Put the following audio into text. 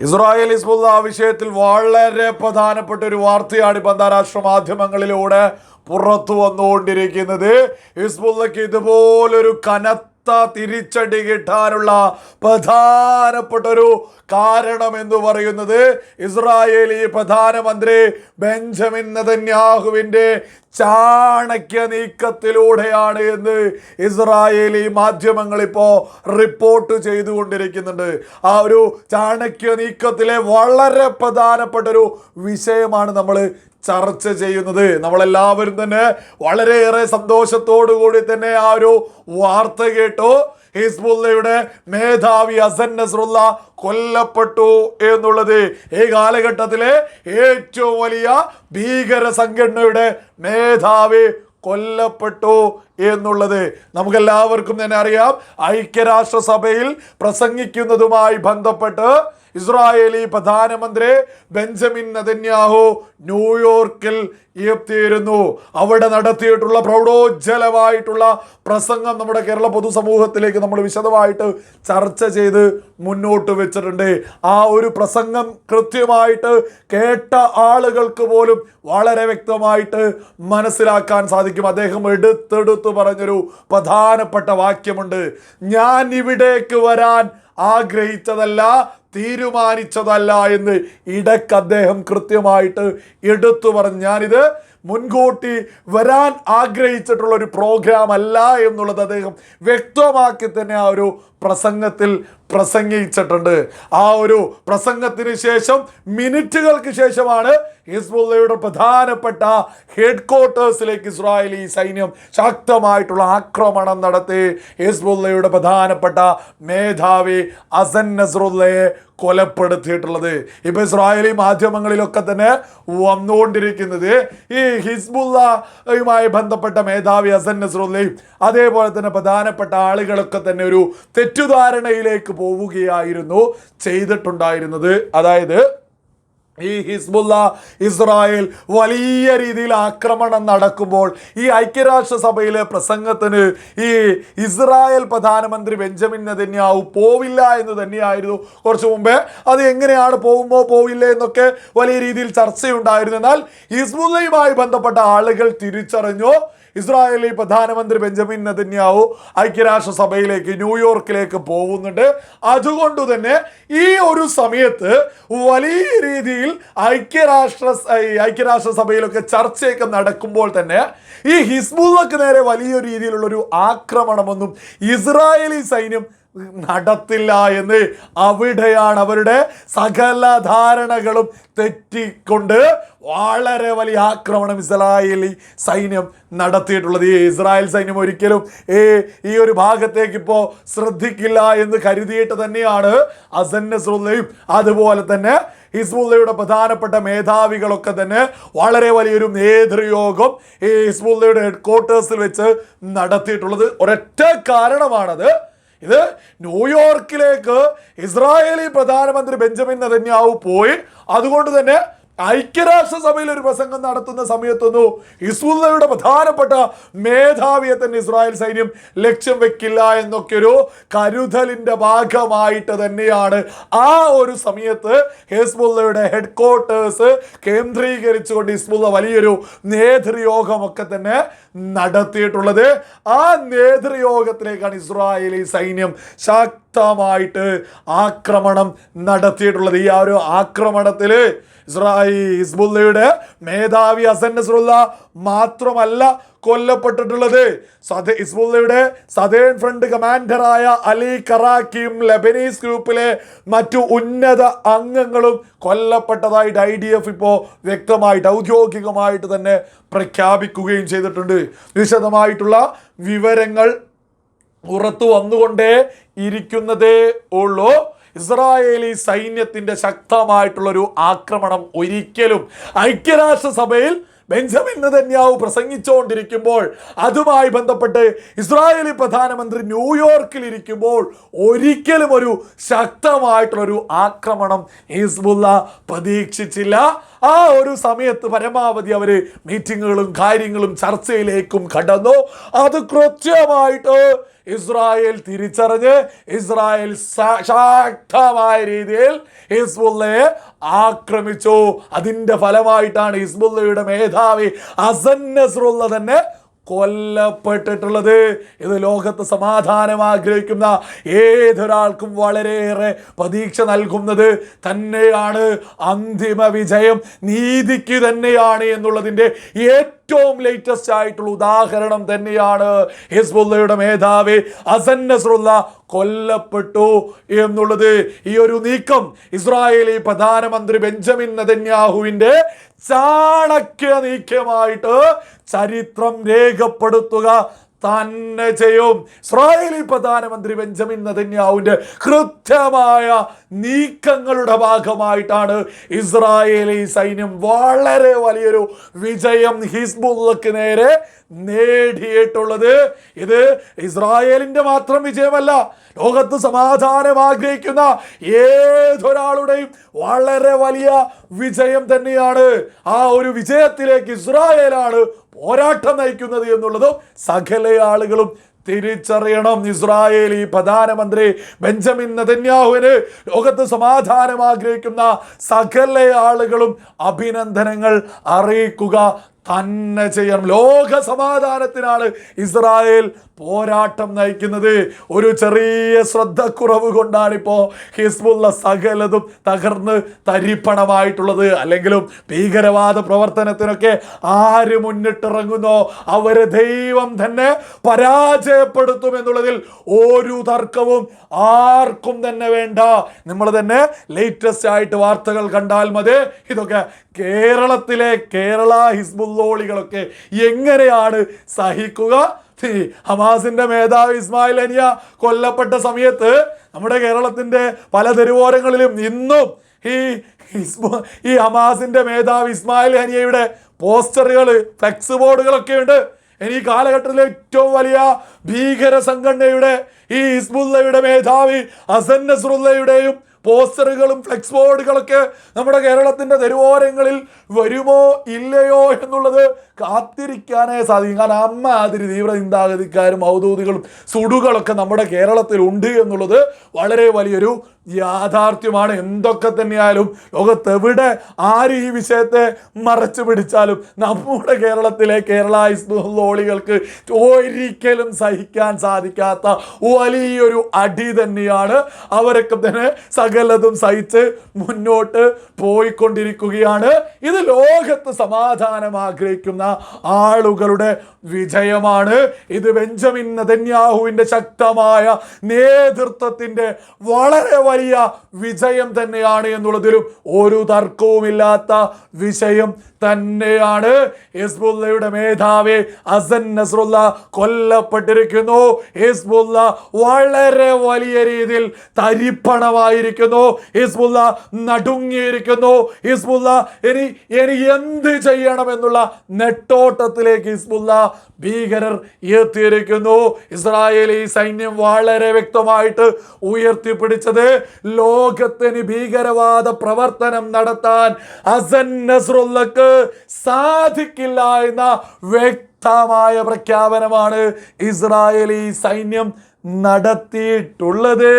Israel Hezbollah വിഷയത്തിൽ വളരെ പ്രധാനപ്പെട്ട ഒരു വാർത്തയാണ് ഇപ്പം അന്താരാഷ്ട്ര മാധ്യമങ്ങളിലൂടെ പുറത്തു വന്നുകൊണ്ടിരിക്കുന്നത് ഹിസ്ബുള്ളക്ക് ഇതുപോലൊരു കനത്ത തിരിച്ചടി കിട്ടാനുള്ള പ്രധാനപ്പെട്ട ഒരു കാരണം എന്ന് പറയുന്നത് ഇസ്രായേലി പ്രധാനമന്ത്രി ബെഞ്ചമിൻ നെതന്യാഹുവിന്റെ ചാണക്യ നീക്കത്തിലൂടെയാണ് എന്ന് ഇസ്രായേലി മാധ്യമങ്ങൾ ഇപ്പോൾ റിപ്പോർട്ട് ചെയ്തുകൊണ്ടിരിക്കുന്നുണ്ട്. ആ ഒരു ചാണക്യ നീക്കത്തിലെ വളരെ പ്രധാനപ്പെട്ട ഒരു വിഷയമാണ് നമ്മൾ ചർച്ച ചെയ്യുന്നത്. നമ്മളെല്ലാവരും തന്നെ വളരെയേറെ സന്തോഷത്തോടു കൂടി തന്നെ ആ ഒരു വാർത്ത കേട്ടു ഹിസ്ബുള്ളയുടെ മേധാവി അസൻ നസ്രുല്ല കൊല്ലപ്പെട്ടു എന്നുള്ളത് ഈ കാലഘട്ടത്തിലെ ഏറ്റവും വലിയ ഭീകര സംഘടനയുടെ മേധാവി കൊല്ലപ്പെട്ടു എന്നുള്ളത്. നമുക്കെല്ലാവർക്കും തന്നെ അറിയാം. ഐക്യരാഷ്ട്രസഭയിൽ പ്രസംഗിക്കുന്നതുമായി ബന്ധപ്പെട്ട് ഇസ്രായേലി പ്രധാനമന്ത്രി ബെഞ്ചമിൻ നദന്യാഹു ന്യൂയോർക്കിൽ എത്തിയിരുന്നു അവിടെ നടത്തിയിട്ടുള്ള പ്രൗഢോജ്ജലമായിട്ടുള്ള പ്രസംഗം നമ്മുടെ കേരള പൊതുസമൂഹത്തിലേക്ക് നമ്മൾ വിശദമായിട്ട് ചർച്ച ചെയ്ത് മുന്നോട്ട് വെച്ചിട്ടുണ്ട്. ആ ഒരു പ്രസംഗം കൃത്യമായിട്ട് കേട്ട ആളുകൾക്ക് പോലും വളരെ വ്യക്തമായിട്ട് മനസ്സിലാക്കാൻ സാധിക്കും. അദ്ദേഹം എടുത്തെടുത്ത് പറഞ്ഞൊരു പ്രധാനപ്പെട്ട വാക്യമുണ്ട്. ഞാൻ ഇവിടേക്ക് വരാൻ ആഗ്രഹിച്ചതല്ല തീരുമാനിച്ചതല്ല എന്ന് ഇടയ്ക്ക് അദ്ദേഹം കൃത്യമായിട്ട് എടുത്തു പറഞ്ഞു. ഞാനിത് മുൻകൂട്ടി വരാൻ ആഗ്രഹിച്ചിട്ടുള്ള ഒരു പ്രോഗ്രാം അല്ല എന്നുള്ളത് അദ്ദേഹം വ്യക്തമാക്കി തന്നെ ആ ഒരു പ്രസംഗത്തിൽ പ്രസംഗിച്ചിട്ടുണ്ട്. ആ ഒരു പ്രസംഗത്തിന് ശേഷം മിനിറ്റുകൾക്ക് ശേഷമാണ് ഹിസ്ബുള്ളയുടെ പ്രധാനപ്പെട്ട ഹെഡ് ക്വാർട്ടേഴ്സിലേക്ക് ഇസ്രായേലി സൈന്യം ശക്തമായിട്ടുള്ള ആക്രമണം നടത്തി. ഹിസ്ബുള്ളയുടെ പ്രധാനപ്പെട്ട മേധാവി അസൻ നസ്രുള്ളയെ കൊലപ്പെടുത്തിയിട്ടുള്ളത്. ഇപ്പൊ ഇസ്രായേലി മാധ്യമങ്ങളിലൊക്കെ തന്നെ വന്നുകൊണ്ടിരിക്കുന്നത് ഈ ഹിസ്ബുള്ളയുമായി ബന്ധപ്പെട്ട മേധാവി ഹസൻ നസ്രുള്ളയും അതേപോലെ തന്നെ പ്രധാനപ്പെട്ട ആളുകളൊക്കെ തന്നെ ഒരു തെറ്റുധാരണയിലേക്ക് പോവുകയായിരുന്നു ചെയ്തിട്ടുണ്ടായിരുന്നത്. അതായത് ഈ ഹിസ്ബുല്ല ഇസ്രായേൽ വലിയ രീതിയിൽ ആക്രമണം നടക്കുമ്പോൾ ഈ ഐക്യരാഷ്ട്രസഭയിലെ പ്രസംഗത്തിന് ഈ ഇസ്രായേൽ പ്രധാനമന്ത്രി ബെഞ്ചമിൻ നെതന്യാവു പോവില്ല എന്ന് തന്നെയായിരുന്നു കുറച്ച് മുമ്പേ. അത് എങ്ങനെയാണ് പോകുമ്പോൾ പോവില്ല എന്നൊക്കെ വലിയ രീതിയിൽ ചർച്ചയുണ്ടായിരുന്നു. എന്നാൽ ഹിസ്ബുല്ലയുമായി ബന്ധപ്പെട്ട ആളുകൾ തിരിച്ചറിഞ്ഞു. ഇസ്രായേലി പ്രധാനമന്ത്രി ബെഞ്ചമിൻ നെതന്യാവു ഐക്യരാഷ്ട്രസഭയിലേക്ക് ന്യൂയോർക്കിലേക്ക് പോകുന്നുണ്ട്. അതുകൊണ്ട് തന്നെ ഈ ഒരു സമയത്ത് വലിയ രീതിയിൽ ഐക്യരാഷ്ട്ര ഐക്യരാഷ്ട്രസഭയിലൊക്കെ ചർച്ചയൊക്കെ നടക്കുമ്പോൾ തന്നെ ഈ ഹിസ്ബുള്ളക്ക് നേരെ വലിയ രീതിയിലുള്ളൊരു ആക്രമണമൊന്നും ഇസ്രായേലി സൈന്യം നടത്തില്ല എന്ന് അവിടെയാണ് അവരുടെ സകല ധാരണകളും തെറ്റിക്കൊണ്ട് വളരെ വലിയ ആക്രമണം ഇസ്രായേലി സൈന്യം നടത്തിയിട്ടുള്ളത്. ഈ ഇസ്രായേൽ സൈന്യം ഒരിക്കലും ഈ ഈ ഒരു ഭാഗത്തേക്ക് ഇപ്പോൾ ശ്രദ്ധിക്കില്ല എന്ന് കരുതിയിട്ട് തന്നെയാണ് അസൻ നസ്രുള്ളയും. അതുപോലെ തന്നെ ഹിസ്ബുല്ലയുടെ പ്രധാനപ്പെട്ട മേധാവികളൊക്കെ തന്നെ വളരെ വലിയൊരു നേതൃയോഗം ഈ ഹിസ്ബുല്ലയുടെ ഹെഡ് ക്വാർട്ടേഴ്സിൽ വെച്ച് നടത്തിയിട്ടുള്ളത്. ഒരൊറ്റ കാരണമാണത്. ഇത് ന്യൂയോർക്കിലേക്ക് ഇസ്രായേലി പ്രധാനമന്ത്രി ബെഞ്ചമിൻ നെതന്യാവു പോയി. അതുകൊണ്ട് തന്നെ ഐക്യരാഷ്ട്രസഭയിൽ ഒരു പ്രസംഗം നടത്തുന്ന സമയത്തൊന്നും ഹിസ്ബുള്ളയുടെ പ്രധാനപ്പെട്ട മേധാവിയെ തന്നെ ഇസ്രായേൽ സൈന്യം ലക്ഷ്യം വെക്കില്ല എന്നൊക്കെ ഒരു കരുതലിന്റെ ഭാഗമായിട്ട് തന്നെയാണ് ആ ഒരു സമയത്ത് ഹിസ്ബുള്ളയുടെ ഹെഡ് ക്വാർട്ടേഴ്സ് കേന്ദ്രീകരിച്ചുകൊണ്ട് ഇസ്മുല്ല വലിയൊരു നേതൃയോഗമൊക്കെ തന്നെ നടത്തിയിട്ടുള്ളത്. ആ നേതൃയോഗത്തിലേക്കാണ് ഇസ്രായേലി സൈന്യം ശക്തമായിട്ട് ആക്രമണം നടത്തിയിട്ടുള്ളത്. ഈ ആ ഒരു ആക്രമണത്തിൽ ഇസ്രായി ഹിസ്ബുല്ലയുടെ മേധാവി അസൻ നസ്രുള്ള മാത്രമല്ല കൊല്ലപ്പെട്ടിട്ടുള്ളത്. സദ ഇസ്ബുല്ലയുടെ സദേൺ ഫ്രണ്ട് കമാൻഡറായ അലി കറാക്കിയും ലബനീസ് ഗ്രൂപ്പിലെ മറ്റു ഉന്നത അംഗങ്ങളും കൊല്ലപ്പെട്ടതായിട്ട് ഐ ഡി എഫ് ഇപ്പോൾ വ്യക്തമായിട്ട് ഔദ്യോഗികമായിട്ട് തന്നെ പ്രഖ്യാപിക്കുകയും ചെയ്തിട്ടുണ്ട്. വിശദമായിട്ടുള്ള വിവരങ്ങൾ പുറത്തു വന്നുകൊണ്ടേ ഇരിക്കുന്നതേ ഉള്ളൂ. ഇസ്രായേലി സൈന്യത്തിന്റെ ശക്തമായിട്ടുള്ളൊരു ആക്രമണം ഒരിക്കലും ഐക്യരാഷ്ട്രസഭയിൽ ബെഞ്ചമിൻ നെതന്യാവു പ്രസംഗിച്ചുകൊണ്ടിരിക്കുമ്പോൾ അതുമായി ബന്ധപ്പെട്ട് ഇസ്രായേലി പ്രധാനമന്ത്രി ന്യൂയോർക്കിൽ ഇരിക്കുമ്പോൾ ഒരിക്കലും ഒരു ശക്തമായിട്ടുള്ളൊരു ആക്രമണം ഹിസ്ബുല്ല പ്രതീക്ഷിച്ചില്ല. ആ ഒരു സമയത്ത് പരമാവധി അവർ മീറ്റിങ്ങുകളും കാര്യങ്ങളും ചർച്ചയിലേക്കും കടന്നു. അത് കൃത്യമായിട്ട് ഇസ്രായേൽ തിരിച്ചറിഞ്ഞ് ഇസ്രായേൽ ശക്തമായ രീതിയിൽ ഹിസ്ബുള്ളയെ ആക്രമിച്ചു. അതിന്റെ ഫലമായിട്ടാണ് ഹിസ്ബുള്ളയുടെ മേധാവി അസൻ നസ്രുള്ള തന്നെ കൊല്ലപ്പെട്ടിട്ടുള്ളത് ഇത് ലോകത്ത് സമാധാനം ആഗ്രഹിക്കുന്ന ഏതൊരാൾക്കും വളരെയേറെ പ്രതീക്ഷ നൽകുന്നത് തന്നെയാണ് അന്തിമ വിജയം. നീതിക്ക് തന്നെയാണ് എന്നുള്ളതിന്റെ ഏറ്റവും ലേറ്റസ്റ്റ് ആയിട്ടുള്ള ഉദാഹരണം തന്നെയാണ് ഹിസ്ബുല്ലയുടെ മേധാവി അസൻ കൊല്ലപ്പെട്ടു എന്നുള്ളത്. ഈ ഒരു നീക്കം ഇസ്രായേലി പ്രധാനമന്ത്രി ബെഞ്ചമിൻ നദന്യാഹുവിന്റെ ചാണക്യ നീക്കമായിട്ട് ചരിത്രം രേഖപ്പെടുത്തുക തന്നെ ചെയ്യും. ഇസ്രായേലി പ്രധാനമന്ത്രി ബെഞ്ചമിൻ നദന്യാവിന്റെ കൃത്യമായ നീക്കങ്ങളുടെ ഭാഗമായിട്ടാണ് ഇസ്രായേലി സൈന്യം വളരെ വലിയൊരു വിജയം ഹിസ്ബുള്ളക്ക് നേരെ നേടിയിട്ടുള്ളത്. ഇത് ഇസ്രായേലിന്റെ മാത്രം വിജയമല്ല ലോകത്ത് സമാധാനം ആഗ്രഹിക്കുന്ന ഏതൊരാളുടെയും വളരെ വലിയ വിജയം തന്നെയാണ്. ആ ഒരു വിജയത്തിലേക്ക് ഇസ്രായേലാണ് പോരാട്ടം നയിക്കുന്നത് എന്നുള്ളതും സകല ആളുകളും തിരിച്ചറിയണം. ഇസ്രായേലി പ്രധാനമന്ത്രി ബെഞ്ചമിൻ നദന്യാഹുവിന് ലോകത്ത് സമാധാനം ആഗ്രഹിക്കുന്ന സകല ആളുകളും അഭിനന്ദനങ്ങൾ അറിയിക്കുക. തന്നെ ചെയ്യണം. ലോക സമാധാനത്തിനാണ് ഇസ്രായേൽ പോരാട്ടം നയിക്കുന്നത്. ഒരു ചെറിയ ശ്രദ്ധക്കുറവ് കൊണ്ടാണ് ഇപ്പോൾ ഹിസ്ബുള്ള സകലതും തകർന്ന് തരിപ്പണമായിട്ടുള്ളത്. അല്ലെങ്കിലും ഭീകരവാദ പ്രവർത്തനത്തിനൊക്കെ ആര് മുന്നിട്ടിറങ്ങുന്നോ അവരെ ദൈവം തന്നെ പരാജയപ്പെടുത്തും എന്നുള്ളതിൽ ഒരു തർക്കവും ആർക്കും തന്നെ വേണ്ട. നമ്മൾ തന്നെ ലേറ്റസ്റ്റ് ആയിട്ട് വാർത്തകൾ കണ്ടാൽ മതി. ഇതൊക്കെ കേരളത്തിലെ കേരള ഹിസ്ബുള്ളോളികളൊക്കെ എങ്ങനെയാണ് സഹിക്കുക? ഹമാസിന്റെ മേധാവി ഇസ്മായിൽ അനിയ കൊല്ലപ്പെട്ട സമയത്ത് നമ്മുടെ കേരളത്തിന്റെ പല തെരുവോരങ്ങളിലും ഇന്നും ഈ ഈ ഹമാസിന്റെ മേധാവി ഇസ്മായിൽ ഹനിയയുടെ പോസ്റ്ററുകൾ ഫ്ലെക്സ് ബോർഡുകളൊക്കെ ഉണ്ട്. ഇനി കാലഘട്ടത്തിലെ ഏറ്റവും വലിയ ഭീകര സംഘടനയുടെ ഈ ഇസ്ബുല്ലയുടെ മേധാവി നസ്രുള്ളയുടെയും പോസ്റ്ററുകളും ഫ്ലെക്സ് ബോർഡുകളൊക്കെ നമ്മുടെ കേരളത്തിന്റെ തെരുവോരങ്ങളിൽ വരുമോ ഇല്ലയോ എന്നുള്ളത് കാത്തിരിക്കാനേ സാധിക്കും. കാരണം അമ്മ അതിരി തീവ്ര ചിന്താഗതിക്കാരും ഔദ്യോഗികളും സുടുകളൊക്കെ നമ്മുടെ കേരളത്തിൽ ഉണ്ട് എന്നുള്ളത് വളരെ വലിയൊരു യാഥാർത്ഥ്യമാണ്. എന്തൊക്കെ തന്നെയായാലും ലോകത്തെവിടെ ആര് ഈ വിഷയത്തെ മറച്ചു പിടിച്ചാലും നമ്മുടെ കേരളത്തിലെ കേരള ഹിസ്ബുള്ളോളികൾക്ക് ഒരിക്കലും സഹിക്കാൻ സാധിക്കാത്ത വലിയൊരു അടി തന്നെയാണ്. അവരൊക്കെ തന്നെ സകലതും സഹിച്ച് മുന്നോട്ട് പോയിക്കൊണ്ടിരിക്കുകയാണ്. ഇത് ലോകത്ത് സമാധാനം ആഗ്രഹിക്കുന്ന ആളുകളുടെ വിജയമാണ്. ഇത് ബെഞ്ചമിൻ നദന്യാഹുവിന്റെ ശക്തമായ നേതൃത്വത്തിന്റെ വളരെ വലിയ വിജയം തന്നെയാണ് എന്നുള്ളതിലും ഒരു തർക്കവുമില്ലാത്ത വിഷയം തന്നെയാണ്. ഹിസ്ബുല്ലയുടെ മേധാവി അസൻ നസറുല്ല കൊല്ലപ്പെട്ടിരിക്കുന്നു. ഹിസ്ബുല്ല വളരെ വലിയ രീതിയിൽ തരിപ്പണമായിരിക്കുന്നു. ഹിസ്ബുള്ള നടുങ്ങിയിരിക്കുന്നു. ഹിസ്ബുള്ള ഇനി ഇനി എന്ത് ചെയ്യണമെന്നുള്ള നെട്ടോട്ടത്തിലേക്ക് ഹിസ്ബുള്ള ഭീകരർ എത്തിയിരിക്കുന്നു. ഇസ്രായേലി സൈന്യം വളരെ വ്യക്തമായിട്ട് ഉയർത്തിപ്പിടിച്ചത് ലോകത്തിന് ഭീകരവാദ പ്രവർത്തനം നടത്താൻ അസൻ നസ്രുള്ളക്ക് സാധിക്കില്ല എന്ന വ്യക്തമായ പ്രഖ്യാപനമാണ് ഇസ്രായേലി സൈന്യം നടത്തിയിട്ടുള്ളത്.